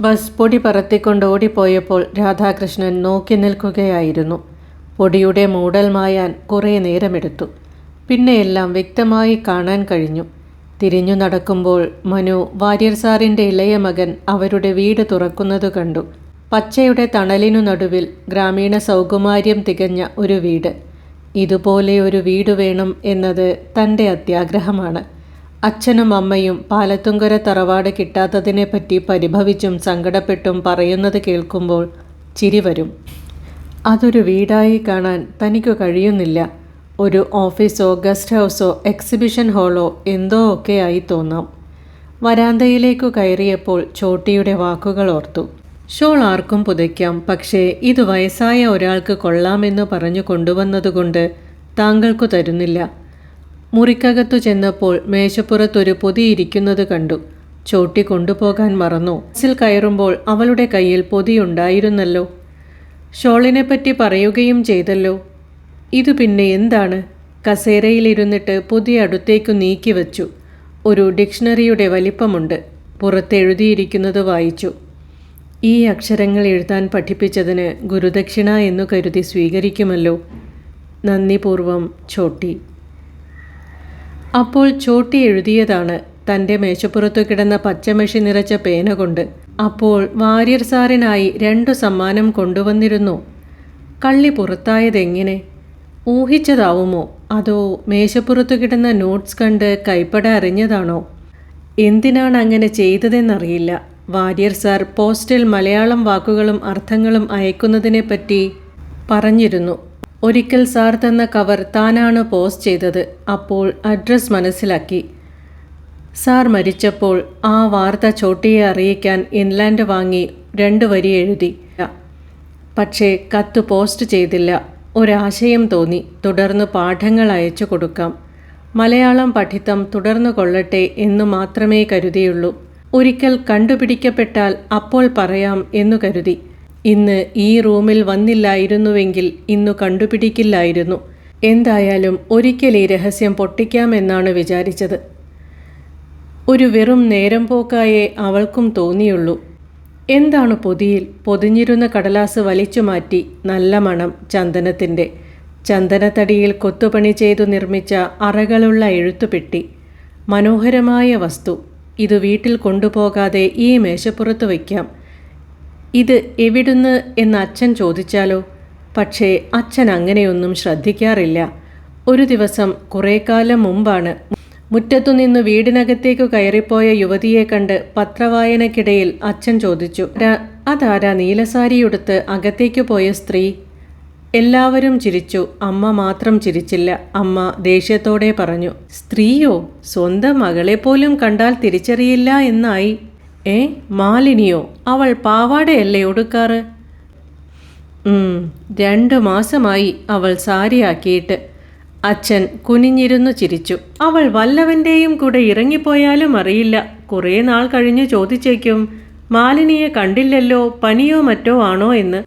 Bus പൊടി പറത്തിക്കൊണ്ട് ഓടിപ്പോയപ്പോൾ രാധാകൃഷ്ണൻ നോക്കി നിൽക്കുകയായിരുന്നു. പൊടിയുടെ മൂടൽ മായാൻ കുറേ നേരമെടുത്തു. പിന്നെയെല്ലാം വ്യക്തമായി കാണാൻ കഴിഞ്ഞു. തിരിഞ്ഞു നടക്കുമ്പോൾ മനു വാര്യർ സാറിന്റെ ഇളയ മകൻ അവരുടെ വീട് തുറക്കുന്നത് കണ്ടു. പച്ചയുടെ തണലിനു നടുവിൽ ഗ്രാമീണ സൗകുമാര്യം തികഞ്ഞ ഒരു വീട്. ഇതുപോലെ ഒരു വീട് വേണം എന്നത് തന്റെ അത്യാഗ്രഹമാണ്. അച്ഛനും അമ്മയും പാലത്തുങ്കര തറവാട് കിട്ടാത്തതിനെപ്പറ്റി പരിഭവിച്ചും സങ്കടപ്പെട്ടും പറയുന്നത് കേൾക്കുമ്പോൾ ചിരി വരും. അതൊരു വീടായി കാണാൻ തനിക്ക് കഴിയുന്നില്ല. ഒരു ഓഫീസോ ഗസ്റ്റ് ഹൗസോ എക്സിബിഷൻ ഹാളോ എന്തോ ഒക്കെയായി തോന്നാം. വരാന്തയിലേക്കു കയറിയപ്പോൾ ചോട്ടിയുടെ വാക്കുകൾ ഓർത്തു. ഷോൾ ആർക്കും പുതയ്ക്കാം പക്ഷേ ഇത് വയസ്സായ ഒരാൾക്ക് കൊള്ളാമെന്ന് പറഞ്ഞു കൊണ്ടുവന്നതുകൊണ്ട് താങ്കൾക്കു തരുന്നില്ല. മുറിക്കകത്തു ചെന്നപ്പോൾ മേശപ്പുറത്തൊരു പൊതി ഇരിക്കുന്നത് കണ്ടു. ചോട്ടി കൊണ്ടുപോകാൻ മറന്നു. ബസ്സിൽ കയറുമ്പോൾ അവളുടെ കയ്യിൽ പൊതിയുണ്ടായിരുന്നല്ലോ. ഷോളിനെപ്പറ്റി പറയുകയും ചെയ്തല്ലോ. ഇത് പിന്നെ എന്താണ്? കസേരയിലിരുന്നിട്ട് പൊതി അടുത്തേക്കു നീക്കി വച്ചു. ഒരു ഡിക്ഷണറിയുടെ വലിപ്പമുണ്ട്. പുറത്തെഴുതിയിരിക്കുന്നത് വായിച്ചു. ഈ അക്ഷരങ്ങൾ എഴുതാൻ പഠിപ്പിച്ചതിന് ഗുരുദക്ഷിണ എന്നു കരുതി സ്വീകരിക്കുമല്ലോ. നന്ദിപൂർവം ചോട്ടി. അപ്പോൾ ചോട്ടി എഴുതിയതാണ്. തന്റെ മേശപ്പുറത്തു കിടന്ന പച്ചമഷി നിറച്ച പേന കൊണ്ട്. അപ്പോൾ വാര്യർ സാറിനായി രണ്ടു സമ്മാനം കൊണ്ടുവന്നിരുന്നു. കള്ളി പുറത്തായതെങ്ങനെ? ഊഹിച്ചതാവുമോ? അതോ മേശപ്പുറത്തു കിടന്ന നോട്ട്സ് കണ്ട് കൈപ്പട അറിഞ്ഞതാണോ എന്തിനാണ് അങ്ങനെ ചെയ്തതെന്നറിയില്ല. വാര്യർ സാർ പോസ്റ്റിൽ മലയാളം വാക്കുകളും അർത്ഥങ്ങളും അയക്കുന്നതിനെപ്പറ്റി പറഞ്ഞിരുന്നു. ഒരിക്കൽ സാർ തന്ന കവർ താനാണ് പോസ്റ്റ് ചെയ്തത്. അപ്പോൾ അഡ്രസ് മനസ്സിലാക്കി. സാർ മരിച്ചപ്പോൾ ആ വാർത്ത ചോട്ടിയെ അറിയിക്കാൻ ഇൻലാൻഡ് വാങ്ങി രണ്ടു വരി എഴുതി. പക്ഷേ കത്ത് പോസ്റ്റ് ചെയ്തില്ല. ഒരാശയം തോന്നി. തുടർന്ന് പാഠങ്ങൾ അയച്ചു കൊടുക്കാം. മലയാളം പഠിത്തം തുടർന്നു കൊള്ളട്ടെ എന്നു മാത്രമേ കരുതിയുള്ളൂ. ഒരിക്കൽ കണ്ടുപിടിക്കപ്പെട്ടാൽ അപ്പോൾ പറയാം എന്നു കരുതി. ഇന്ന് ഈ റൂമിൽ വന്നില്ലായിരുന്നുവെങ്കിൽ ഇന്നു കണ്ടുപിടിക്കില്ലായിരുന്നു. എന്തായാലും ഒരിക്കൽ ഈ രഹസ്യം പൊട്ടിക്കാമെന്നാണ് വിചാരിച്ചത്. ഒരു വെറും നേരം പോക്കായേ അവൾക്കും തോന്നിയുള്ളൂ. എന്താണ് പൊതിയിൽ? പൊതിഞ്ഞിരുന്ന കടലാസ് വലിച്ചു മാറ്റി നല്ല മണം ചന്ദനത്തിന്റെ ചന്ദനത്തടിയിൽ കൊത്തുപണി ചെയ്തു നിർമ്മിച്ച അറകളുള്ള എഴുത്തുപെട്ടി. മനോഹരമായ വസ്തു. ഇത് വീട്ടിൽ കൊണ്ടുപോകാതെ ഈ മേശപ്പുറത്ത് വയ്ക്കാം. ഇത് എവിടുന്ന് എന്ന് അച്ഛൻ ചോദിച്ചാലോ? പക്ഷേ അച്ഛൻ അങ്ങനെയൊന്നും ശ്രദ്ധിക്കാറില്ല. ഒരു ദിവസം കുറേ കാലം മുമ്പാണ് മുറ്റത്തുനിന്ന് വീടിനകത്തേക്ക് കയറിപ്പോയ യുവതിയെ കണ്ട് പത്രവായനക്കിടയിൽ അച്ഛൻ ചോദിച്ചു "ര- അതാരാ നീലസാരിയുടുത്ത് അകത്തേക്ക് പോയ സ്ത്രീ? എല്ലാവരും ചിരിച്ചു. അമ്മ മാത്രം ചിരിച്ചില്ല. അമ്മ ദേഷ്യത്തോടെ പറഞ്ഞു സ്ത്രീയോ? സ്വന്തം മകളെ പോലും കണ്ടാൽ തിരിച്ചറിയില്ല എന്നായി. ഏ മാലിനിയോ? അവൾ പാവാടയല്ലേ ഉടുക്കാറ്? രണ്ട് മാസമായി അവൾ സാരിയാക്കിയിട്ട്. അച്ഛൻ കുനിഞ്ഞിരുന്നു ചിരിച്ചു. അവൾ വല്ലവന്റെയും കൂടെ ഇറങ്ങിപ്പോയാലും അറിയില്ല. കുറേ നാൾ കഴിഞ്ഞ് ചോദിച്ചേക്കും മാലിനിയെ കണ്ടില്ലല്ലോ പനിയോ മറ്റോ ആണോ എന്ന്?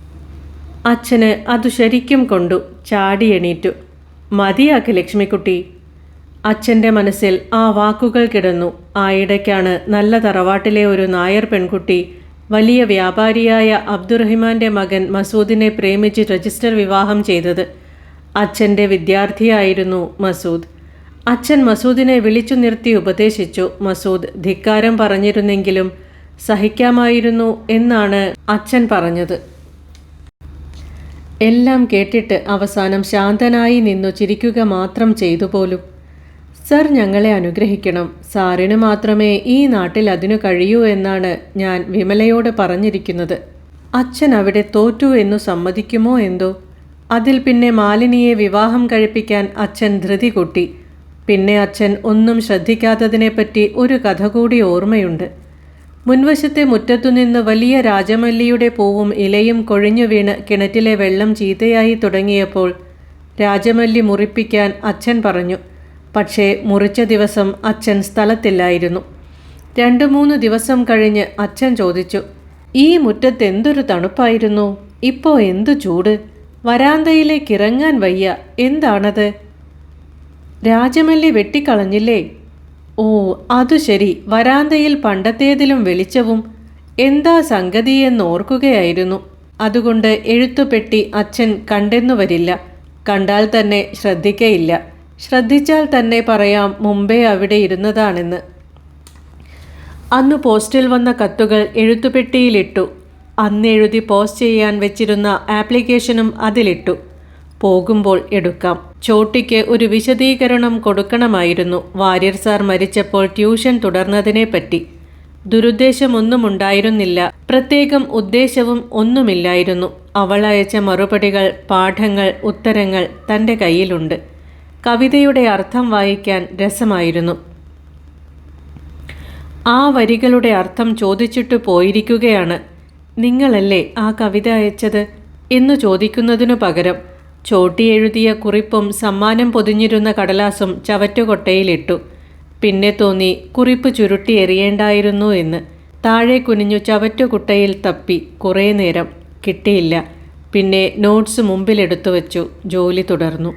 അച്ഛന് അതു ശരിക്കും കൊണ്ടു. ചാടി എണീറ്റു. മതിയാക്ക് ലക്ഷ്മിക്കുട്ടി അച്ഛന്റെ മനസ്സിൽ ആ വാക്കുകൾ കിടന്നു. ആയിടയ്ക്കാണ് നല്ല തറവാട്ടിലെ ഒരു നായർ പെൺകുട്ടി വലിയ വ്യാപാരിയായ അബ്ദുറഹിമാന്റെ മകൻ മസൂദിനെ പ്രേമിച്ച് രജിസ്റ്റർ വിവാഹം ചെയ്തത്. അച്ഛന്റെ വിദ്യാർത്ഥിയായിരുന്നു മസൂദ്. അച്ഛൻ മസൂദിനെ വിളിച്ചു നിർത്തി ഉപദേശിച്ചു. മസൂദ് ധിക്കാരം പറഞ്ഞിരുന്നെങ്കിലും സഹിക്കാമായിരുന്നു എന്നാണ് അച്ഛൻ പറഞ്ഞത്. എല്ലാം കേട്ടിട്ട് അവസാനം ശാന്തനായി നിന്നു ചിരിക്കുക മാത്രം ചെയ്തു പോലും. സർ ഞങ്ങളെ അനുഗ്രഹിക്കണം. സാറിന് മാത്രമേ ഈ നാട്ടിൽ അതിനു കഴിയൂ എന്നാണ് ഞാൻ വിമലയോട് പറഞ്ഞിരിക്കുന്നത്. അച്ഛൻ അവിടെ തോറ്റു എന്നു സമ്മതിക്കുമോ എന്തോ? അതിൽ പിന്നെ മാലിനിയെ വിവാഹം കഴിപ്പിക്കാൻ അച്ഛൻ ധൃതി കൂട്ടി. പിന്നെ അച്ഛൻ ഒന്നും ശ്രദ്ധിക്കാത്തതിനെപ്പറ്റി ഒരു കഥ കൂടി ഓർമ്മയുണ്ട്. മുൻവശത്തെ മുറ്റത്തുനിന്ന് വലിയ രാജമല്ലിയുടെ പൂവും ഇലയും കൊഴിഞ്ഞു വീണ് കിണറ്റിലെ വെള്ളം ചീത്തയായി തുടങ്ങിയപ്പോൾ രാജമല്ലി മുറിപ്പിക്കാൻ അച്ഛൻ പറഞ്ഞു പക്ഷേ മുറിച്ച ദിവസം അച്ഛൻ സ്ഥലത്തില്ലായിരുന്നു. രണ്ടു മൂന്ന് ദിവസം കഴിഞ്ഞ് അച്ഛൻ ചോദിച്ചു ഈ മുറ്റത്ത് എന്തൊരു തണുപ്പായിരുന്നു? ഇപ്പോൾ എന്തു ചൂട്? വരാന്തയിലേക്ക് ഇറങ്ങാൻ വയ്യ എന്താണത്? രാജമല്ലി വെട്ടിക്കളഞ്ഞില്ലേ? ഓ അതു ശരി. വരാന്തയിൽ പണ്ടത്തേതിലും വെളിച്ചവും എന്താ സംഗതിയെന്നോർക്കുകയായിരുന്നു അതുകൊണ്ട് എഴുത്തുപെട്ടി അച്ഛൻ കണ്ടെന്നു വരില്ല. കണ്ടാൽ തന്നെ ശ്രദ്ധിക്കയില്ല. ശ്രദ്ധിച്ചാൽ തന്നെ പറയാം മുംബൈ അവിടെ ഇരുന്നതാണെന്ന്. അന്ന് പോസ്റ്റിൽ വന്ന കത്തുകൾ എഴുത്തുപെട്ടിയിലിട്ടു. അന്ന് എഴുതി പോസ്റ്റ് ചെയ്യാൻ വെച്ചിരുന്ന ആപ്ലിക്കേഷനും അതിലിട്ടു. പോകുമ്പോൾ എടുക്കാം. ചോട്ടിക്ക് ഒരു വിശദീകരണം കൊടുക്കണമായിരുന്നു. വാര്യർ സാർ മരിച്ചപ്പോൾ ട്യൂഷൻ തുടർന്നതിനെപ്പറ്റി. ദുരുദ്ദേശമൊന്നും ഉണ്ടായിരുന്നില്ല പ്രത്യേകം ഉദ്ദേശവും ഒന്നുമില്ലായിരുന്നു. അവൾ അയച്ച മറുപടികൾ പാഠങ്ങൾ ഉത്തരങ്ങൾ തന്റെ കയ്യിലുണ്ട്. കവിതയുടെ അർത്ഥം വായിക്കാൻ രസമായിരുന്നു. ആ വരികളുടെ അർത്ഥം ചോദിച്ചിട്ട് പോയിരിക്കുകയാണ്. നിങ്ങളല്ലേ ആ കവിത അയച്ചത്? എന്ന് ചോദിക്കുന്നതിനു പകരം ചോട്ടി എഴുതിയ കുറിപ്പും സമ്മാനം പൊതിഞ്ഞിരുന്ന കടലാസും ചവറ്റുകൊട്ടയിലിട്ടു. പിന്നെ തോന്നി കുറിപ്പ് ചുരുട്ടി എറിയേണ്ടായിരുന്നു എന്ന്. താഴെ കുനിഞ്ഞു ചവറ്റുകുട്ടയിൽ തപ്പി കുറേ നേരം. കിട്ടിയില്ല. പിന്നെ നോട്ട്സ് മുമ്പിലെടുത്തു വച്ചു. ജോലി തുടർന്നു.